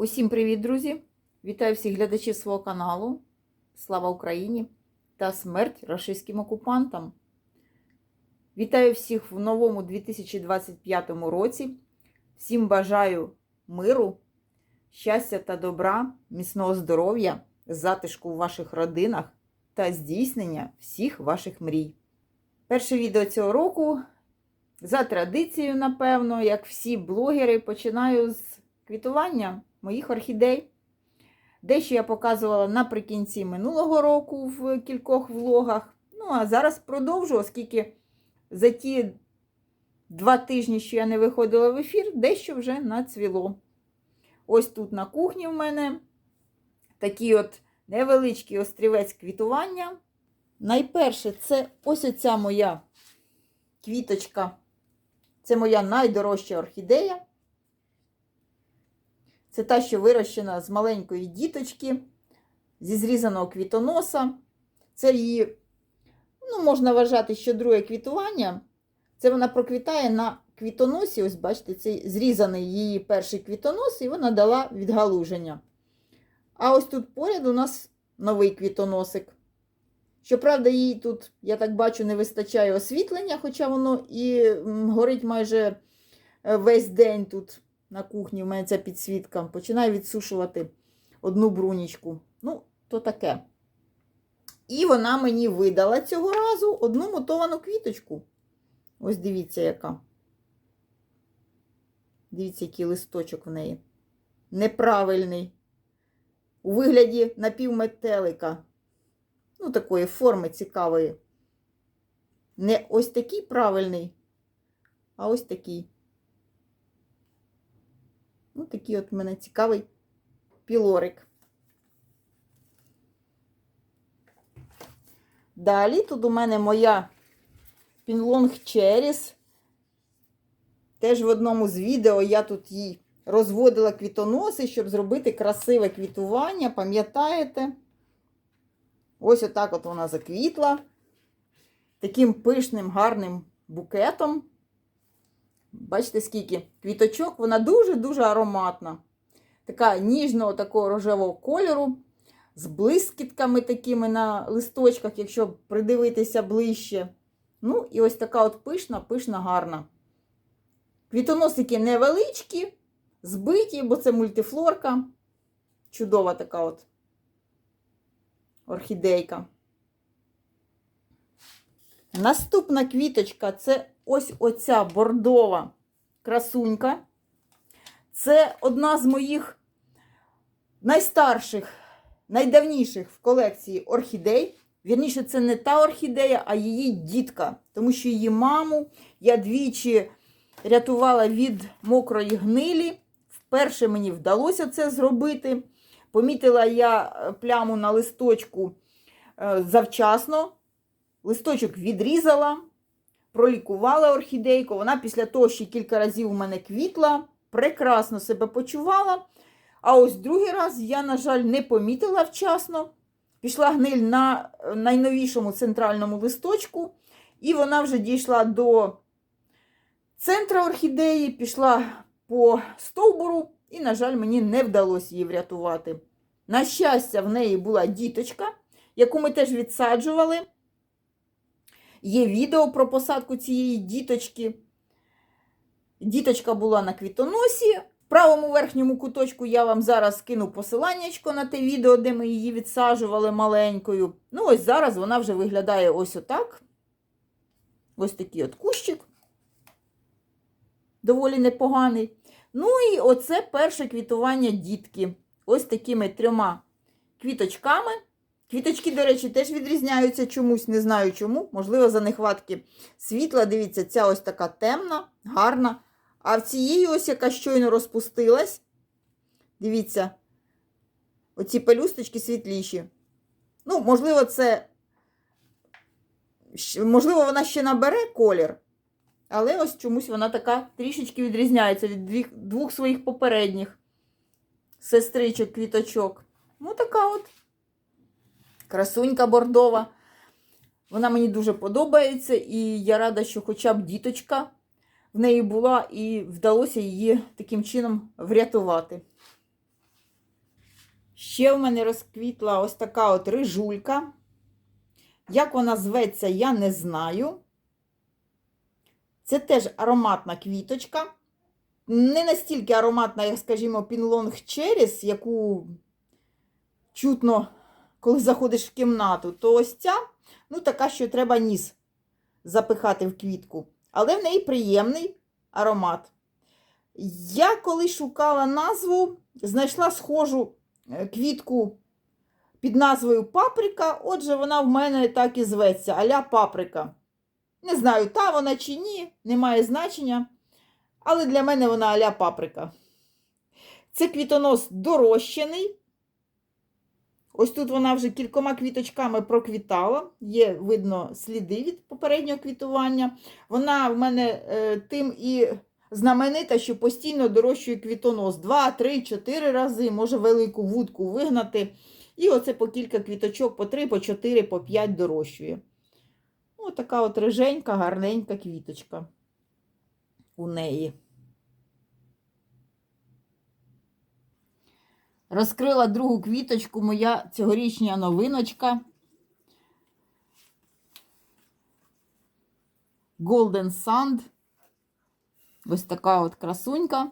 Усім привіт, друзі! Вітаю всіх глядачів свого каналу. Слава Україні та смерть рашистським окупантам. Вітаю всіх в новому 2025 році. Всім бажаю миру, щастя та добра, міцного здоров'я, затишку в ваших родинах та здійснення всіх ваших мрій. Перше відео цього року, за традицією, напевно, як всі блогери, починаю з квітування моїх орхідей. Дещо я показувала наприкінці минулого року в кількох влогах. Ну, а зараз продовжу, оскільки за ті два тижні, що я не виходила в ефір, дещо вже нацвіло. Ось тут на кухні в мене такий от невеличкий острівець квітування. Найперше, це ось оця моя квіточка. Це моя найдорожча орхідея. Це та, що вирощена з маленької діточки, зі зрізаного квітоноса. Це її, ну, можна вважати, що друге квітування. Це вона проквітає на квітоносі. Ось, бачите, цей зрізаний її перший квітонос, і вона дала відгалуження. А ось тут поряд у нас новий квітоносик. Щоправда, їй тут, я так бачу, не вистачає освітлення, хоча воно і горить майже е, весь день тут на кухні. У мене ця підсвітка. Починаю відсушувати одну брунічку. Ну, то таке. І вона мені видала цього разу одну мотовану квіточку. Ось дивіться, яка. Дивіться, який листочок в неї. Неправильний. У вигляді напівметелика. Ну, такої форми цікавої. Не ось такий правильний, а ось такий. Ну, такий от в мене цікавий пілорик. Далі тут у мене моя Пінлонг Черіс. Теж в одному з відео я тут їй розводила квітоноси, щоб зробити красиве квітування, пам'ятаєте? Ось отак от вона заквітла. Таким пишним, гарним букетом. Бачите, скільки квіточок, вона дуже-дуже ароматна. Така ніжного такого рожевого кольору, з блискітками такими на листочках, якщо придивитися ближче. Ну, і ось така от пишна, пишна, гарна. Квітоносики невеличкі, збиті, бо це мультифлорка. Чудова така от орхідейка. Наступна квіточка це ось оця бордова красунька. Це одна з моїх найстарших, найдавніших в колекції орхідей. Вірніше, це не та орхідея, а її дітка. Тому що її маму я двічі рятувала від мокрої гнилі. Вперше мені вдалося це зробити. Помітила я пляму на листочку е, завчасно. Листочок відрізала, пролікувала орхідейку. Вона після того, що кілька разів у мене квітла, прекрасно себе почувала. А ось другий раз я, на жаль, не помітила вчасно. Пішла гниль на найновішому центральному листочку, і вона вже дійшла до центра орхідеї, пішла по стовбуру, і, на жаль, мені не вдалося її врятувати. На щастя, в неї була діточка, яку ми теж відсаджували. Є відео про посадку цієї діточки. Діточка була на квітоносі. В правому верхньому куточку я вам зараз скину посиланнячко на те відео, де ми її відсаджували маленькою. Ну, ось зараз вона вже виглядає ось отак. Ось такий от кущик. Доволі непоганий. Ну і оце перше квітування дітки. Ось такими трьома квіточками. Квіточки, до речі, теж відрізняються чомусь, не знаю чому. Можливо, за нехватки світла. Дивіться, ця ось така темна, гарна. А в цієї ось, яка щойно розпустилась, дивіться, оці пелюсточки світліші. Ну, можливо, це. Можливо, вона ще набере колір. Але ось чомусь вона така трішечки відрізняється від двох своїх попередніх сестричок, квіточок. Ну, така от красунька бордова. Вона мені дуже подобається, і я рада, що хоча б діточка в неї була, і вдалося її таким чином врятувати. Ще в мене розквітла ось така от рижулька. Як вона зветься, я не знаю. Це теж ароматна квіточка. Не настільки ароматна, як, скажімо, Пінлонг Черіс, яку чутно, коли заходиш в кімнату, то ось ця, ну, така, що треба ніс запихати в квітку. Але в неї приємний аромат. Я коли шукала назву, знайшла схожу е, квітку під назвою Паприка. Отже, вона в мене так і зветься, аля паприка. Не знаю, та вона чи ні, не має значення. Але для мене вона аля паприка. Це квітонос дорощений. Ось тут вона вже кількома квіточками проквітала. Є, видно, сліди від попереднього квітування. Вона в мене е, тим і знаменита, що постійно дорощує квітонос. Два, три, чотири рази, може велику вудку вигнати. І оце по кілька квіточок, по три, по чотири, по п'ять дорощує. Ось така от риженька, гарненька квіточка у неї. Розкрила другу квіточку моя цьогорічня новиночка. Golden Sand. Ось така от красунька.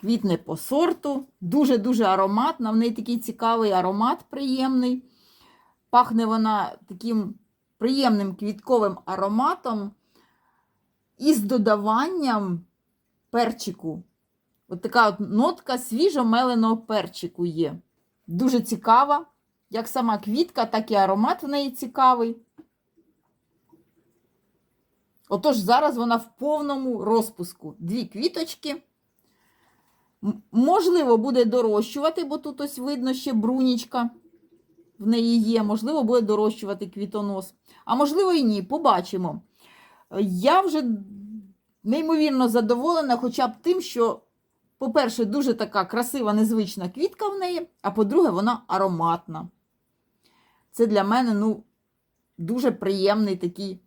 Квітне по сорту. Дуже-дуже ароматна. В неї такий цікавий аромат приємний. Пахне вона таким приємним квітковим ароматом із додаванням перчику. От така от нотка свіжомеленого перчику є. Дуже цікава. Як сама квітка, так і аромат в неї цікавий. Отож, зараз вона в повному розпуску. Дві квіточки. Можливо, буде дорощувати, бо тут ось видно ще брунічка в неї є. Можливо, буде дорощувати квітонос. А можливо, і ні. Побачимо. Я вже неймовірно задоволена, хоча б тим, що, по-перше, дуже така красива, незвична квітка в неї, а по-друге, вона ароматна. Це для мене ну, дуже приємний такий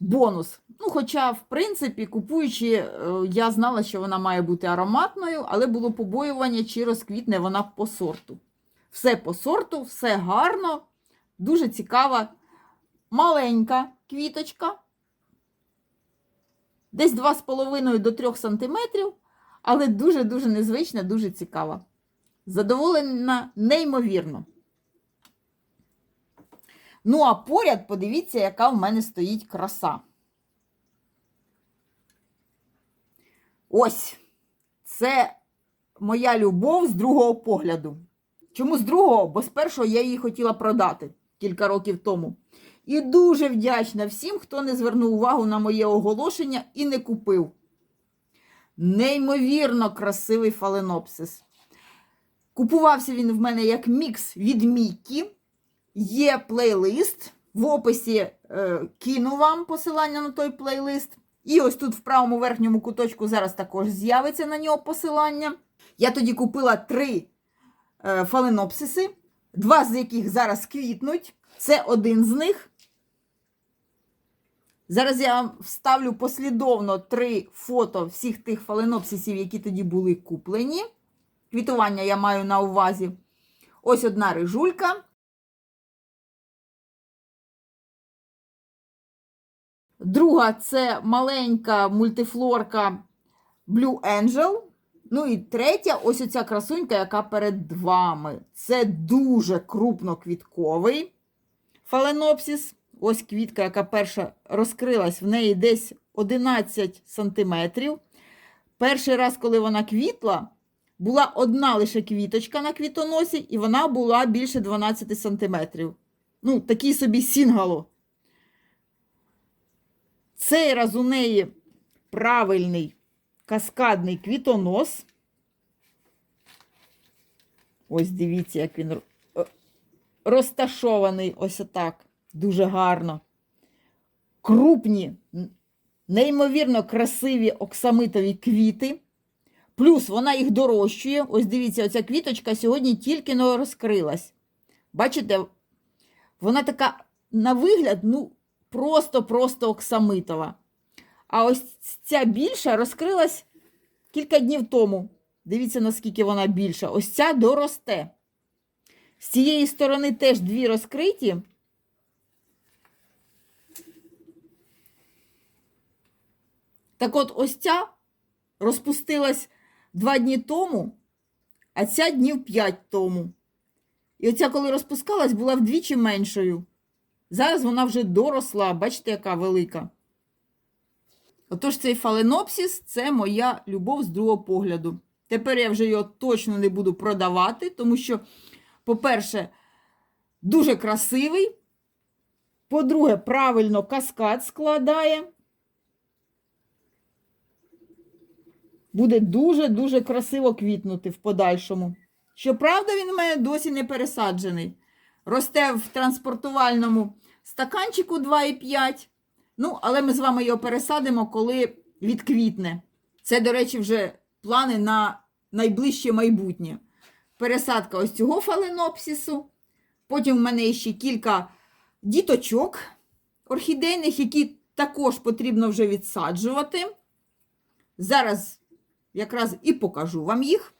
бонус. Ну, хоча, в принципі, купуючи, е, я знала, що вона має бути ароматною, але було побоювання, чи розквітне вона по сорту. Все по сорту, все гарно, дуже цікава, маленька квіточка. Десь 2,5 до 3 см, але дуже-дуже незвична, дуже цікава. Задоволена неймовірно. Ну, а поряд, подивіться, яка в мене стоїть краса. Ось, це моя любов з другого погляду. Чому з другого? Бо з першого я її хотіла продати кілька років тому. І дуже вдячна всім, хто не звернув увагу на моє оголошення і не купив. Неймовірно красивий фаленопсис. Купувався він в мене як мікс від Мікі. Є плейлист. В описі е, кину вам посилання на той плейлист. І ось тут в правому верхньому куточку зараз також з'явиться на нього посилання. Я тоді купила три фаленопсиси, два з яких зараз квітнуть. Це один з них. Зараз я вам вставлю послідовно три фото всіх тих фаленопсисів, які тоді були куплені. Квітування я маю на увазі. Ось одна рижулька. Друга це маленька мультифлорка Blue Angel. Ну і третя, ось оця красунька, яка перед вами. Це дуже крупноквітковий фаленопсис. Ось квітка, яка перша розкрилась, в неї десь 11 сантиметрів. Перший раз, коли вона квітла, була одна лише квіточка на квітоносі, і вона була більше 12 сантиметрів. Ну, такий собі сінгало. Цей раз у неї правильний каскадний квітонос. Ось дивіться, як він розташований ось отак. Дуже гарно. Крупні, неймовірно красиві оксамитові квіти. Плюс вона їх дорощує. Ось дивіться, оця квіточка сьогодні тільки но розкрилась. Бачите, Вона така, на вигляд, ну, просто-просто оксамитова. А ось ця більша розкрилась кілька днів тому. Дивіться, наскільки вона більша. Ось ця доросте. З цієї сторони теж дві розкриті. Так от, ось ця розпустилась два дні тому, а ця днів п'ять тому. І оця, коли розпускалась, була вдвічі меншою. Зараз вона вже доросла, бачите, яка велика. Отож, цей фаленопсіс це моя любов з другого погляду. Тепер я вже його точно не буду продавати, тому що, по-перше, дуже красивий. По-друге, правильно каскад складає. Буде дуже-дуже красиво квітнути в подальшому. Щоправда, він у мене досі не пересаджений. Росте в транспортувальному стаканчику 2,5. Ну, але ми з вами його пересадимо, коли відквітне. Це, до речі, вже плани на найближче майбутнє. Пересадка ось цього фаленопсису. Потім в мене ще кілька діточок орхідейних, які також потрібно вже відсаджувати. Зараз якраз і покажу вам їх.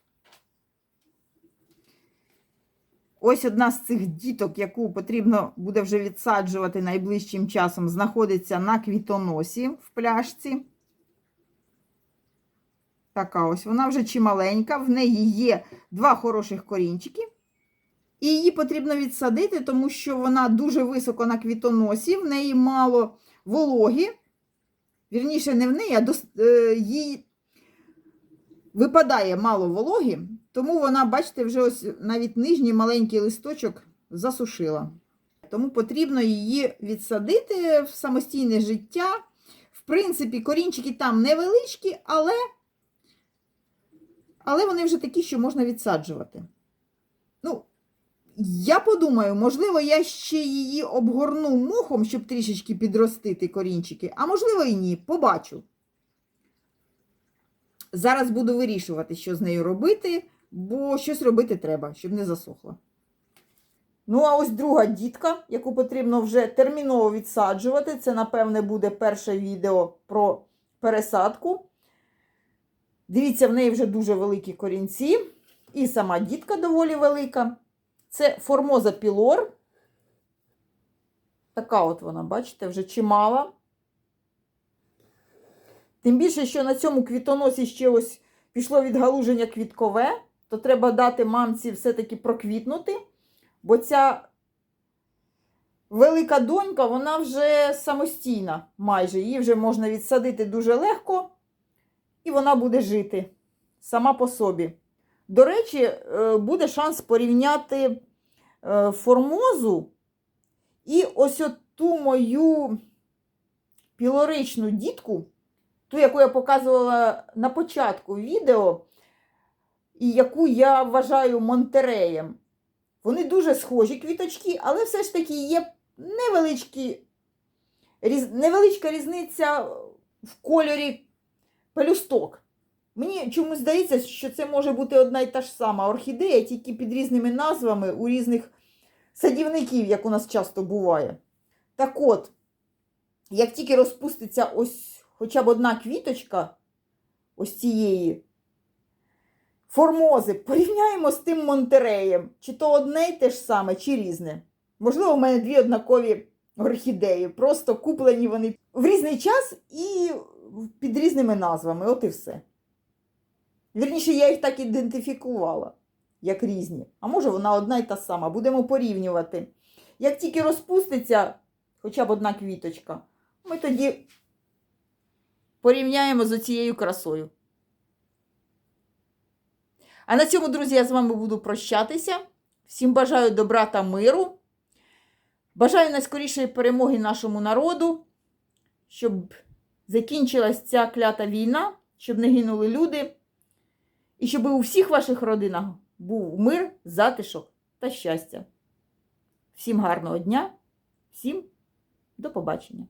Ось одна з цих діток, яку потрібно буде вже відсаджувати найближчим часом, знаходиться на квітоносі в пляшці. Така ось вона вже чималенька, в неї є два хороших корінчики. І її потрібно відсадити, тому що вона дуже високо на квітоносі, в неї мало вологі. Вірніше, не в неї, а до, е, їй випадає мало вологі, тому вона, бачите, вже ось навіть нижній маленький листочок засушила. Тому потрібно її відсадити в самостійне життя. В принципі, корінчики там невеличкі, але, але вони вже такі, що можна відсаджувати. Ну, я подумаю, можливо, я ще її обгорну мохом, щоб трішечки підростити корінчики, а можливо і ні, побачу. Зараз буду вирішувати, що з нею робити, бо щось робити треба, щоб не засохла. Ну, а ось друга дітка, яку потрібно вже терміново відсаджувати. Це, напевне, буде перше відео про пересадку. Дивіться, в неї вже дуже великі корінці. І сама дітка доволі велика. Це формоза пілор. Така от вона, бачите, вже чимала. Тим більше, що на цьому квітоносі ще ось пішло відгалуження квіткове, то треба дати мамці все-таки проквітнути, бо ця велика донька, вона вже самостійна майже. Її вже можна відсадити дуже легко, і вона буде жити сама по собі. До речі, е, буде шанс порівняти е, формозу і ось ту мою пілоричну дітку, ту, яку я показувала на початку відео, і яку я вважаю Монтереєм. Вони дуже схожі квіточки, але все ж таки є невеличкі, невеличка різниця в кольорі пелюсток. Мені чомусь здається, що це може бути одна і та ж сама орхідея, тільки під різними назвами у різних садівників, як у нас часто буває. Так от, як тільки розпуститься ось хоча б одна квіточка ось цієї формози, порівняємо з тим Монтереєм, чи то одне й те ж саме, чи різне. Можливо, у мене дві однакові орхідеї. Просто куплені вони в різний час і під різними назвами. От і все. Вірніше, я їх так ідентифікувала, як різні. А може, вона одна й та сама. Будемо порівнювати. Як тільки розпуститься хоча б одна квіточка, ми тоді порівняємо з оцією красою. А на цьому, друзі, я з вами буду прощатися. Всім бажаю добра та миру. Бажаю найскорішої перемоги нашому народу, щоб закінчилась ця клята війна, щоб не гинули люди. І щоб у всіх ваших родинах був мир, затишок та щастя. Всім гарного дня, всім до побачення!